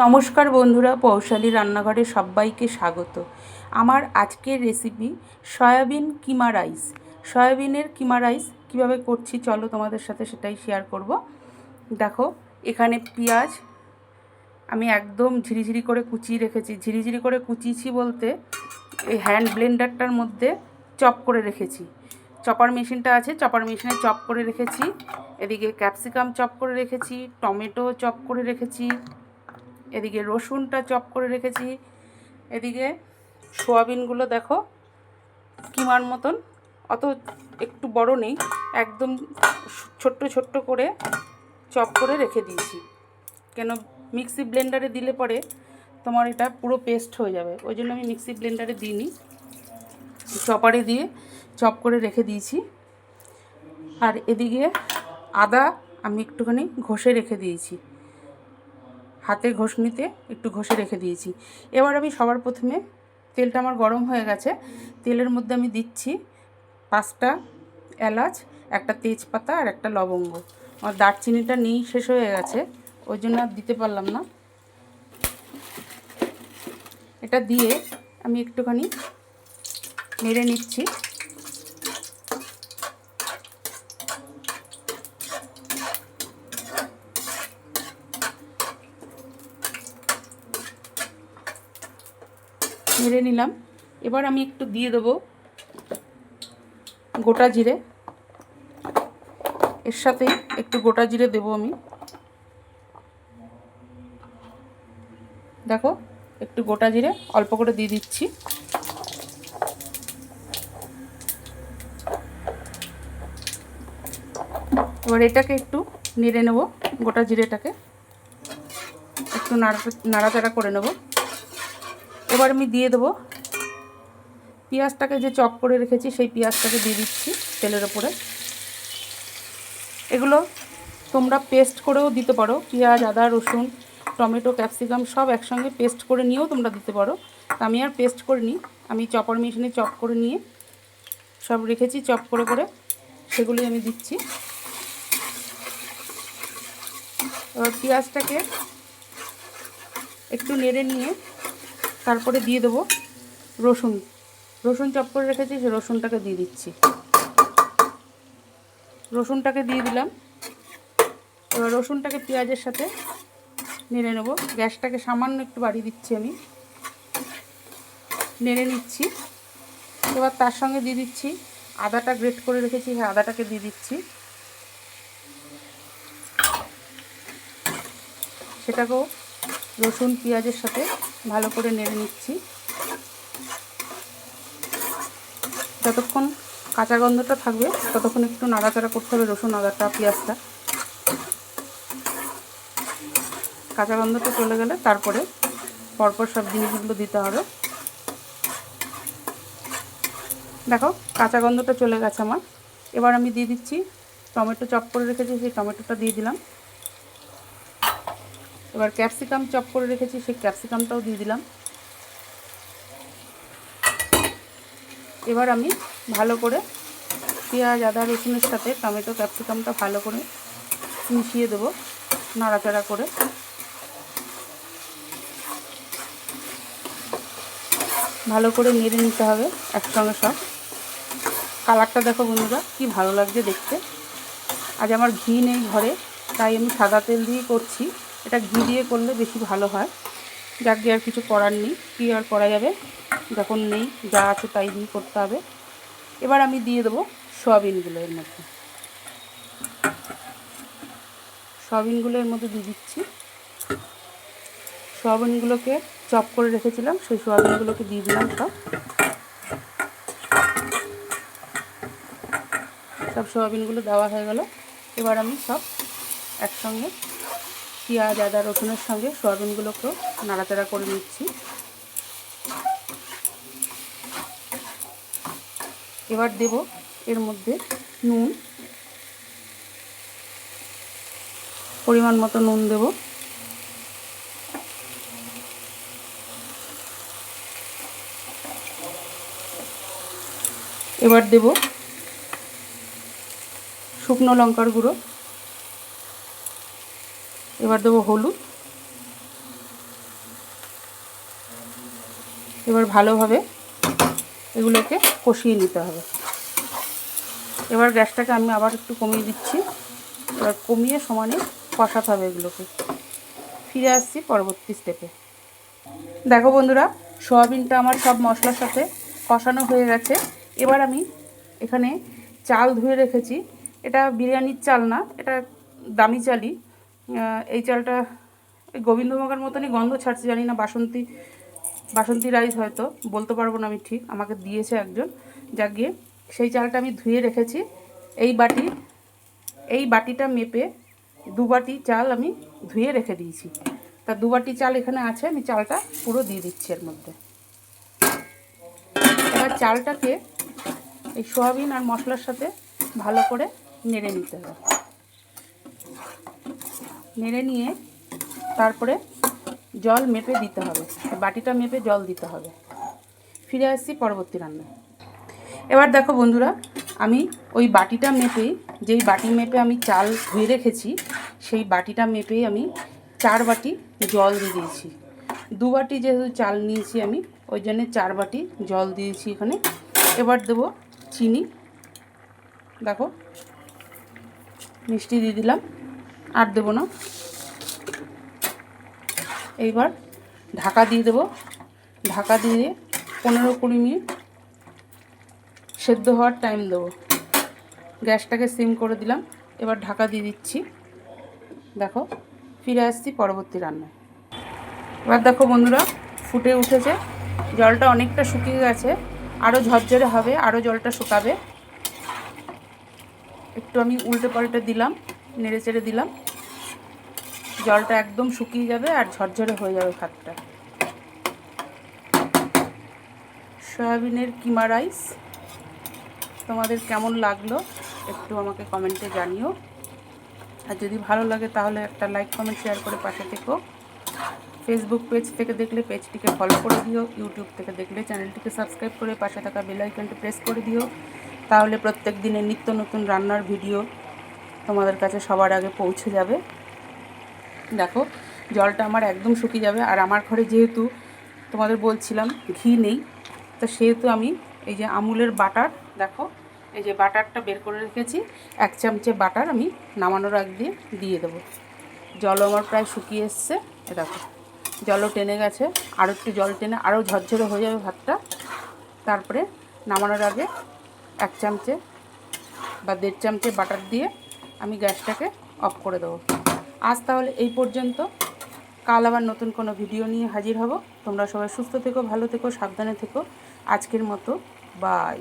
নমস্কার বন্ধুরা, পৌশালী রান্নাঘরে সবাইকে স্বাগত। আমার আজকের রেসিপি সয়াবিন কিমা রাইস সয়াবিনের কিমা রাইস কীভাবে করছি চলো তোমাদের সাথে সেটাই শেয়ার করব। দেখো, এখানে পেঁয়াজ আমি একদম ঝিরিঝিরি করে কুচিয়ে রেখেছি। ঝিরিঝিরি করে কুচিয়েছি বলতে এই হ্যান্ড ব্লেন্ডারটার মধ্যে চপ করে রেখেছি। চপার মেশিনটা আছে, চপার মেশিনে চপ করে রেখেছি। এদিকে ক্যাপসিকাম চপ করে রেখেছি, টমেটো চপ করে রেখেছি। এদিকে রসুনটা চপ করে রেখেছি। এদিকে সোয়াবিনগুলো দেখো, কিমার মতন। অত একটু বড় নেই, একদম ছোট্ট ছোট্ট করে চপ করে রেখে দিয়েছি। কেন মিক্সি ব্লেন্ডারে দিলে পরে তোমার এটা পুরো পেস্ট হয়ে যাবে। ওই জন্য আমি মিক্সি ব্লেন্ডারে দিইনি। চপারে দিয়ে চপ করে রেখে দিয়েছি। আর এদিকে আদা আমি একটুখানি ঘষে রেখে দিয়েছি। হাতে ঘষনিতে একটু ঘষে রেখে দিয়েছি। এবার আমি সবার প্রথমে তেলটা আমার গরম হয়ে গেছে। তেলের মধ্যে আমি দিচ্ছি পাঁচটা এলাচ, একটা তেজপাতা আর একটা লবঙ্গ। আমার দারচিনিটা নেই শেষ হয়ে গেছে, ওই জন্য আর দিতে পারলাম না। এটা দিয়ে আমি একটুখানি নেড়ে নিচ্ছি। নেড়ে নিলাম। এবার আমি একটু দিয়ে দেবো গোটা জিরে। এর সাথে একটু গোটা জিরে দেবো আমি। দেখো, একটু গোটা জিরে অল্প করে দিয়ে দিচ্ছি। এবার এটাকে একটু নেড়ে নেব, গোটা জিরেটাকে। একটু নাড়া নাড়াচাড়া করে নেব। এবার আমি দিয়ে দেবো। পেঁয়াজটাকে যে চপ করে রেখেছি, সেই পেঁয়াজটাকে দিয়ে দিচ্ছি তেলের ওপরে। এগুলো তোমরা পেস্ট করেও দিতে পারো। পেঁয়াজ, আদা, রসুন, টমেটো, ক্যাপসিকাম সব একসঙ্গে পেস্ট করে নিয়েও তোমরা দিতে পারো। আমি আর পেস্ট করে নিই আমি চপার মেশিনে চপ করে নিয়ে সব রেখেছি, চপ করে করে সেগুলি আমি দিচ্ছি। এবার পেঁয়াজটাকে একটু নেড়ে নিয়ে তারপরে দিয়ে দেবো রসুন। রসুন চপ করে রেখেছি, সে রসুনটাকে দিয়ে দিচ্ছি। রসুনটাকে দিয়ে দিলাম। এবার রসুনটাকে পেঁয়াজের সাথে নেড়ে নেব। গ্যাসটাকে সামান্য একটু বাড়িয়ে দিচ্ছি আমি। নেড়ে নিচ্ছি। এবার তার সঙ্গে দিয়ে দিচ্ছি আদাটা গ্রেট করে রেখেছি হ্যাঁ আদাটাকে দিয়ে দিচ্ছি। সেটাকেও রসুন, পেঁয়াজের সাথে ভালো করে নেড়ে নিচ্ছি। যতক্ষণ কাঁচা গন্ধটা থাকবে, ততক্ষণ একটু নাড়াচাড়া করতে হবে রসুন, আদাটা, পেঁয়াজটা। কাঁচা গন্ধটা চলে গেলে তারপরে পরপর সব জিনিসগুলো দিতে হবে। দেখো, কাঁচা গন্ধটা চলে গেছে আমার। এবার আমি দিয়ে দিচ্ছি টমেটো চপ করে রেখেছি, সেই টমেটোটা দিয়ে দিলাম। এবার ক্যাপসিকাম চপ করে রেখেছি, সেই ক্যাপসিকামটাও দিয়ে দিলাম। এবার আমি ভালো করে পেঁয়াজ, আদা, রসুনের সাথে টমেটো, ক্যাপসিকামটা ভালো করে মিশিয়ে দেবো, নাড়াচাড়া করে। ভালো করে নেড়ে নিতে হবে একসঙ্গে সব। কালারটা দেখো বন্ধুরা, কি ভালো লাগছে দেখতে। আজ আমার ঘি নেই ঘরে, তাই আমি সাদা তেল দিয়ে করছি। এটা ঘি দিয়ে করলে বেশি ভালো হয়। যাক, দিয়ে আর কিছু করার নেই। কী আর করা যাবে? যখন নেই, যা আছে তাই দিয়ে করতে হবে। এবার আমি দিয়ে দেবো সয়াবিনগুলো এর মধ্যে। সয়াবিনগুলো এর মধ্যে দিয়ে দিচ্ছি। সয়াবিনগুলোকে চপ করে রেখেছিলাম, সেই সয়াবিনগুলোকে দিয়ে দিলাম সব। সব সয়াবিনগুলো দেওয়া হয়ে গেল। এবার আমি সব একসঙ্গে পেঁয়াজ, আদা, রসুনের সঙ্গে সয়াবিনগুলোকেও নাড়াচাড়া করে নিচ্ছি। এবার দেব এর মধ্যে নুন। পরিমাণ মতো নুন দেব। এবার দেব শুকনো লঙ্কার গুঁড়ো। এবার দেবো হলুদ। এবার ভালোভাবে এগুলোকে কষিয়ে নিতে হবে। এবার গ্যাসটাকে আমি আবার একটু কমিয়ে দিচ্ছি। এবার কমিয়ে সমানে কষাতে হবে এগুলোকে। ফিরে আসছি পরবর্তী স্টেপে দেখো বন্ধুরা, সোয়াবিনটা আমার সব মশলার সাথে কষানো হয়ে গেছে। এবার আমি এখানে চাল ধুয়ে রেখেছি। এটা বিরিয়ানির চাল না, এটা দামি চালই। এই চালটা গোবিন্দভোগের মতনই গন্ধ ছাড়ছে, জানি না বাসন্তী বাসন্তী রাইস হয়তো, বলতে পারব না আমি ঠিক, আমাকে দিয়েছে একজন যা গিয়ে, সেই চালটা আমি ধুয়ে রেখেছি, এই বাটি, এই বাটিটা মেপে দু বাটি চাল আমি ধুয়ে রেখে দিয়েছি, তা দু বাটি চাল এখানে আছে, আমি চালটা পুরো দিয়ে দিচ্ছি এর মধ্যে। এবার চালটাকে এই সোয়াবিন আর মশলার সাথে ভালো করে নেড়ে নিতে হবে। নেড়ে নিয়ে তারপরে জল মেপে দিতে হবে। বাটিটা মেপে জল দিতে হবে। ফিরে আসছি পরবর্তী রান্নায়। এবার দেখো বন্ধুরা, আমি ওই বাটিটা মেপেই যেই বাটি মেপে আমি চাল ধুয়ে রেখেছি, সেই বাটিটা মেপেই আমি চার বাটি জল দিয়ে দিয়েছি। দু বাটি যেহেতু চাল নিয়েছি আমি, ওই জন্যে চার বাটি জল দিয়েছি এখানে। এবার দেবো চিনি। দেখো, মিষ্টি দিয়ে দিলাম। আর দেবো না। এইবার ঢাকা দিয়ে দেবো। ঢাকা দিয়ে পনেরো কুড়ি মিনিট সেদ্ধ হওয়ার টাইম দেবো। গ্যাসটাকে সিম করে দিলাম। এবার ঢাকা দিয়ে দিচ্ছি। দেখো, ফিরে আসছি পরবর্তী রান্নায়। এবার দেখো বন্ধুরা, ফুটে উঠেছে। জলটা অনেকটা শুকিয়ে গেছে। আরও ঝরঝরে হবে আরও জলটা শুকাবে। একটু আমি উল্টে পাল্টে দিলাম, নেড়ে চেড়ে দিলাম। জলটা একদম শুকিয়ে যাবে আর ঝরঝরে হয়ে যাবে ভাতটা। সয়াবিনের কিমা রাইস। তোমাদের কেমন লাগল একটু আমাকে কমেন্টে জানিও। আর যদি ভালো লাগে তাহলে একটা লাইক, কমেন্ট, শেয়ার করে পাশে থেকো। ফেসবুক পেজ থেকে দেখলে পেজটিকে ফলো করে দিও। ইউটিউব থেকে দেখলে চ্যানেলটিকে সাবস্ক্রাইব করে পাশে থাকা বেল আইকনটি প্রেস করে দিও। তাহলে প্রত্যেক দিনের নিত্য নতুন রান্নার ভিডিও তোমাদের কাছে সবার আগে পৌঁছে যাবে। দেখো, জলটা আমার একদম শুকিয়ে যাবে। আর আমার ঘরে যেহেতু তোমাদের বলছিলাম ঘি নেই, তো সেহেতু আমি এই যে আমুলের বাটার, দেখো, এই যে বাটারটা বের করে রেখেছি, এক চামচে বাটার আমি নামানোর আগ দিয়ে দিয়ে দেবো। জলও আমার প্রায় শুকিয়ে এসছে দেখো, জলও টেনে গেছে। আরও একটু জল টেনে আরও ঝরঝরে হয়ে যাবে ভাতটা। তারপরে নামানোর আগে এক চামচে বা দেড় চামচে বাটার দিয়ে আমি গ্যাসটাকে অফ করে দেবো। আজ তাহলে এই পর্যন্ত। কাল আবার নতুন কোনো ভিডিও নিয়ে হাজির হব। তোমরা সবাই সুস্থ থেকো, ভালো থেকো, সাবধানে থেকো। আজকের মতো, বাই।